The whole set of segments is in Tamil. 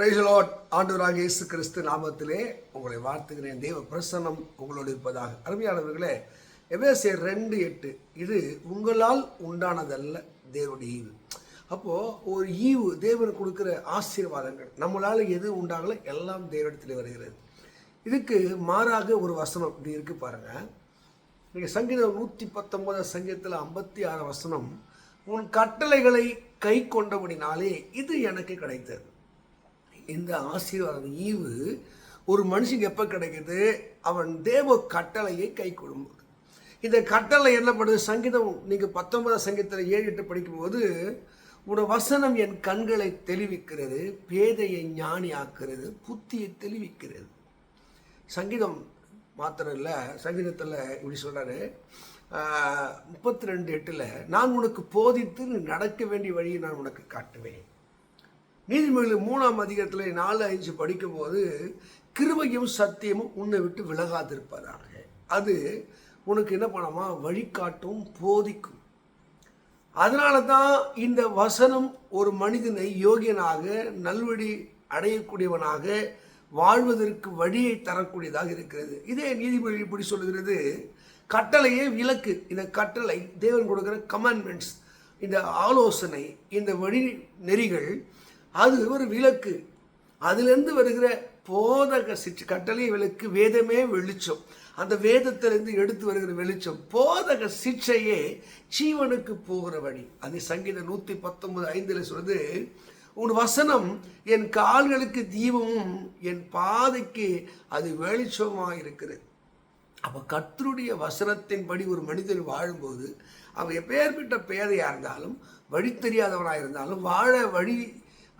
பிரைசலோட் ஆண்டவராக இயேசு கிறிஸ்து நாமத்திலே உங்களை வாழ்த்துகிறேன். தேவ பிரசன்னம் உங்களோடு இருப்பதாக. அருமையானவர்களே எபேசியர் ரெண்டு எட்டு. இது உங்களால் உண்டானதல்ல தேவனுடைய ஈவு. அப்போது ஒரு ஈவு தேவன் கொடுக்குற ஆசீர்வாதங்கள் நம்மளால் எது உண்டாகல எல்லாம் தேவனிடத்தில் வருகிறது. இதுக்கு மாறாக ஒரு வசனம் இப்படி இருக்கு பாருங்கள் நீங்கள் சங்கீதம் நூற்றி பத்தொன்பது சங்கீதத்தில் ஐம்பத்தி ஆறு வசனம் உன் கட்டளைகளை கை கொண்டபடினாலே இது எனக்கு கிடைத்தது. இந்த ஆசீர்வாதம் ஈவு ஒரு மனுஷனுக்கு எப்போ கிடைக்குது? அவன் தேவ கட்டளையை கை கொள்ளும்போது இந்த கட்டளை என்ன பண்ணுது? சங்கீதம் நீங்கள் பத்தொன்பதாம் சங்கீதத்தில் ஏழு எட்டு படிக்கும்போது உன வசனம் என் கண்களை தெளிவிக்கிறது பேதையை ஞானி ஆக்கிறது புத்தியை தெளிவிக்கிறது. சங்கீதம் மாத்திரம் இல்லை சங்கீதத்தில் இப்படி சொல்கிறாரு முப்பத்தி ரெண்டு எட்டில் நான் உனக்கு போதித்து நடக்க வேண்டிய வழியை நான் உனக்கு காட்டுவேன். நீதிமொழிகள் மூணாம் அதிகாரத்தில் நாலு அஞ்சு படிக்கும்போது கிருபையும் சத்தியமும் உன்னை விட்டு விலகாதிருப்பதாக. அது உனக்கு என்ன பண்ணுமா? வழிகாட்டும் போதிக்கும். அதனால தான் இந்த வசனம் ஒரு மனிதனை யோகியனாக நல்வழி அடையக்கூடியவனாக வாழ்வதற்கு வழியை தரக்கூடியதாக இருக்கிறது. இதே நீதிமொழி இப்படி சொல்லுகிறது. கட்டளையே விலக்கு இந்த கட்டளை தேவன் கொடுக்கிற கமாண்ட்மெண்ட்ஸ் இந்த ஆலோசனை இந்த வழி நெறிகள் அது ஒரு விளக்கு. அதிலிருந்து வருகிற போதக சிற்று கட்டளை விளக்கு வேதமே வெளிச்சம். அந்த வேதத்திலிருந்து எடுத்து வருகிற வெளிச்சம் போதக சிற்றையே ஜீவனுக்கு போகிற வழி. அது சங்கீத நூற்றி பத்தொன்பது ஐந்தில் சொல்றது உன் வசனம் என் கால்களுக்கு தீபமும் என் பாதைக்கு அது வெளிச்சமாக இருக்கிறது. அப்போ கர்த்தருடைய வசனத்தின்படி ஒரு மனிதன் வாழும்போது அவன் எப்பேற்பட்ட பேதையாக இருந்தாலும் வழி தெரியாதவனாக இருந்தாலும் வாழ வழி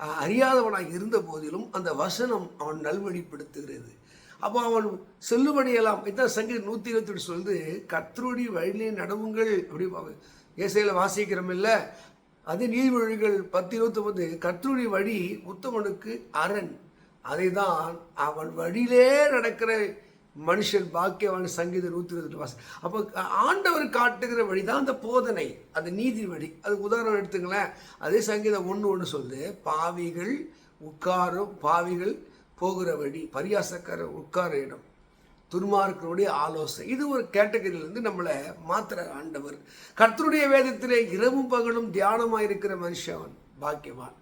அறியாதவனாக இருந்த போதிலும் அந்த வசனம் அவன் நல்வழிப்படுத்துகிறது. அப்போ அவன் செல்லுபடியெல்லாம் இதான் சங்கீதம் நூற்றி இருபத்தி சொல்லுது கர்த்தருடைய வழியிலே நடவுங்கள் அப்படி ஏசையில் வாசிக்கிறோம் இல்லை அது நீர்வழிகள் பத்து இருபத்தொன்பது கர்த்தருடைய வழி உத்தமனுக்கு அரண். அதை தான் அவன் வழியிலே நடக்கிற மனுஷன் பாக்கியவான் சங்கீத நூற்றி இருபத்தி வாசம் அப்போ ஆண்டவர் காட்டுகிற வழி தான் அந்த போதனை அந்த நீதி வழி. அதுக்கு உதாரணம் எடுத்துங்களேன். அதே சங்கீதம் ஒன்று ஒன்று சொல்லுது. பாவிகள் உட்காரும் பாவிகள் போகிற வழி பரியாசக்கார உட்கார இடம். துன்மார்க்கருடைய ஆலோசனை. இது ஒரு கேட்டகரியிலிருந்து நம்மளை மாத்திர ஆண்டவர். கர்த்தருடைய வேதத்திலே இரவும் பகலும் தியானமாக இருக்கிற மனுஷன் பாக்கியவான்.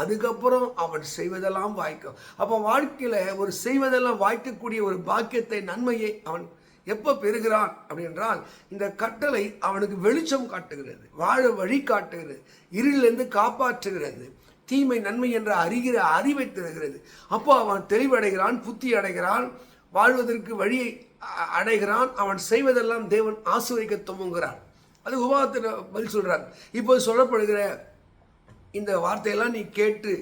அதுக்கப்புறம் அவன் செய்வதெல்லாம் வாய்க்கும். அப்போ வாழ்க்கையில் ஒரு செய்வதெல்லாம் வாய்க்கக்கூடிய ஒரு பாக்கியத்தை நன்மையை அவன் எப்போ பெறுகிறான் அப்படின்றால் இந்த கட்டளை அவனுக்கு வெளிச்சம் காட்டுகிறது வாழ வழி காட்டுகிறது இருளிலிருந்து காப்பாற்றுகிறது தீமை நன்மை என்ற அறிகிற அறிவை தருகிறது. அப்போ அவன் தெளிவடைகிறான் புத்தி அடைகிறான் வாழ்வதற்கு வழியை அடைகிறான் அவன் செய்வதெல்லாம் தேவன் ஆசிரியக்க துவங்குகிறான். அது உபாதத்தில் பதில் சொல்கிறார் இப்போ சொல்லப்படுகிற இந்த வார்த்தையெல்லாம் நீ கேட்டு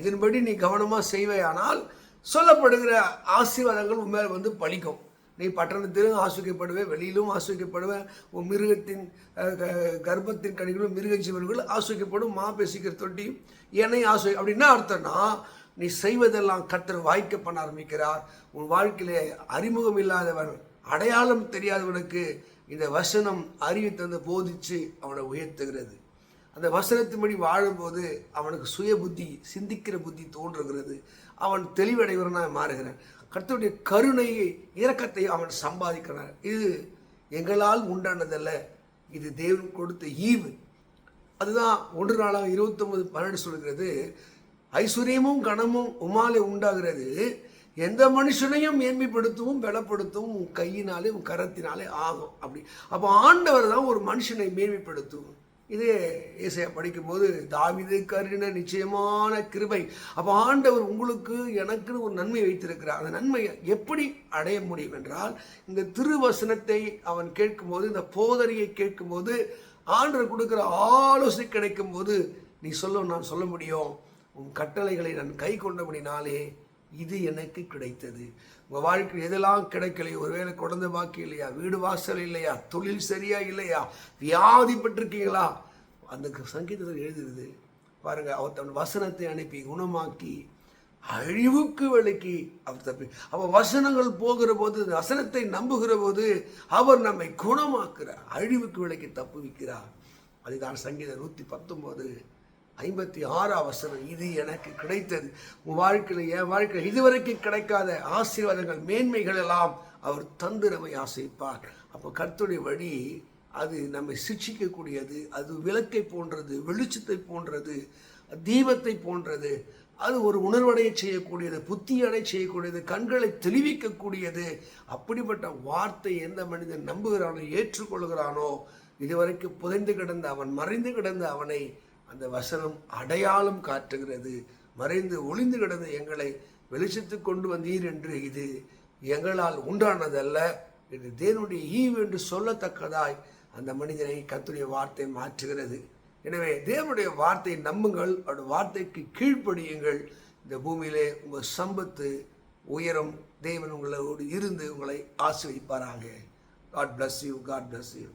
இதன்படி நீ கவனமாக செய்வையானால் சொல்லப்படுகிற ஆசீர்வாதங்கள் உன் மேல் வந்து பழிக்கும். நீ பட்டணத்திலும் ஆசிரிக்கப்படுவே வெளியிலும் ஆசிரிக்கப்படுவே உன் மிருகத்தின் கர்ப்பத்தின் கணிகளும் மிருக ஜீவன்கள் ஆசிரிக்கப்படும் மா பேசிக்கிற தொட்டியும் என்னை ஆசிரி அப்படின்னா அர்த்தம்னா நீ செய்வதெல்லாம் கத்தர் வாய்க்க பண்ண ஆரம்பிக்கிறார். உன் வாழ்க்கையிலே அறிமுகம் இல்லாதவன் அடையாளம் தெரியாதவனுக்கு இந்த வசனம் அறிவி போதிச்சு அவனை உயர்த்துகிறது. அந்த வசனத்தின்படி வாழும்போது அவனுக்கு சுய புத்தி சிந்திக்கிற புத்தி தோன்றுகிறது. அவன் தெளிவடைவனாக மாறுகிறான். கர்த்தருடைய கருணையை இரக்கத்தை அவன் சம்பாதிக்கிறான். இது எங்களால் உண்டானதல்ல. இது தேவன் கொடுத்த ஈவு. அதுதான் ஒன்று நாளாக இருபத்தொன்பது பன்னெண்டு சொல்கிறது ஐஸ்வர்யமும் கனமும் உமாலே உண்டாகிறது. எந்த மனுஷனையும் மேன்மைப்படுத்தவும் பலப்படுத்தவும் உன் கையினாலே உன் கரத்தினாலே ஆகும். அப்படி. அப்போ ஆண்டவர் தான் ஒரு மனுஷனை மேன்மைப்படுத்தும். இதே இசையை படிக்கும்போது தாவிது கருண நிச்சயமான கிருபை. அப்போ ஆண்டவர் உங்களுக்கு எனக்குன்னு ஒரு நன்மை வைத்திருக்கிறார். அந்த நன்மையை எப்படி அடைய முடியும் என்றால் இந்த திருவசனத்தை அவன் கேட்கும்போது இந்த போதனையை கேட்கும்போது ஆண்டவர் கொடுக்குற ஆலோசனை கிடைக்கும் போது நீ சொல்ல நான் சொல்ல முடியும். உன் கட்டளைகளை நான் கை கொண்டபடினாலே இது எனக்கு கிடைத்தது. உங்கள் வாழ்க்கையில் எதெல்லாம் கிடைக்கலையோ ஒருவேளை குழந்தை பாக்கி இல்லையா வீடு வாசல் இல்லையா தொழில் சரியா இல்லையா வியாதிப்பட்டிருக்கீங்களா அந்த சங்கீதத்தில் எழுதுறது பாருங்க அவர் தன் வசனத்தை அனுப்பி குணமாக்கி அழிவுக்கு விலக்கி அவர் தப்பி அவர் வசனங்கள் போகிற போது வசனத்தை நம்புகிற போது அவர் நம்மை குணமாக்குறார் அழிவுக்கு விலக்கி தப்புவிக்கிறார். அதுதான் சங்கீதம் நூற்றி பத்தொம்போது ஐம்பத்தி ஆறு அவசரம். இது எனக்கு கிடைத்தது. உன் வாழ்க்கையில் என் வாழ்க்கையில் இதுவரைக்கும் கிடைக்காத ஆசீர்வாதங்கள் மேன்மைகள் எல்லாம் அவர் தந்து நம்மை ஆசைப்பார் அப்போ கர்த்துடைய வழி அது நம்மை சிக்ஷிக்கக்கூடியது அது விளக்கை போன்றது வெளிச்சத்தை போன்றது தீபத்தை போன்றது அது ஒரு உணர்வடைய செய்யக்கூடியது புத்தியடை செய்யக்கூடியது கண்களை தெளிவிக்கக்கூடியது. அப்படிப்பட்ட வார்த்தை எந்த மனிதன் நம்புகிறானோ ஏற்றுக்கொள்கிறானோ இதுவரைக்கும் புதைந்து கிடந்த அவன் மறைந்து கிடந்த அவனை அந்த வசனம் அடையாளம் காட்டுகிறது. மறைந்து ஒளிந்து கிடந்த எங்களை வெளிச்சத்துக்கு கொண்டு வந்தீர் என்று இது எங்களால் உண்டானதல்ல என்று தேவனுடைய ஈவு என்று சொல்லத்தக்கதாய் அந்த மனிதனை கத்துடைய வார்த்தை மாற்றுகிறது. எனவே தேவனுடைய வார்த்தையை நம்புங்கள் அவருடைய வார்த்தைக்கு கீழ்ப்படியுங்கள். இந்த பூமியிலே உங்கள் சம்பத்து உயரம் தேவன் உங்களோடு இருந்து உங்களை ஆசிரியப்பாராங்க God bless you God bless you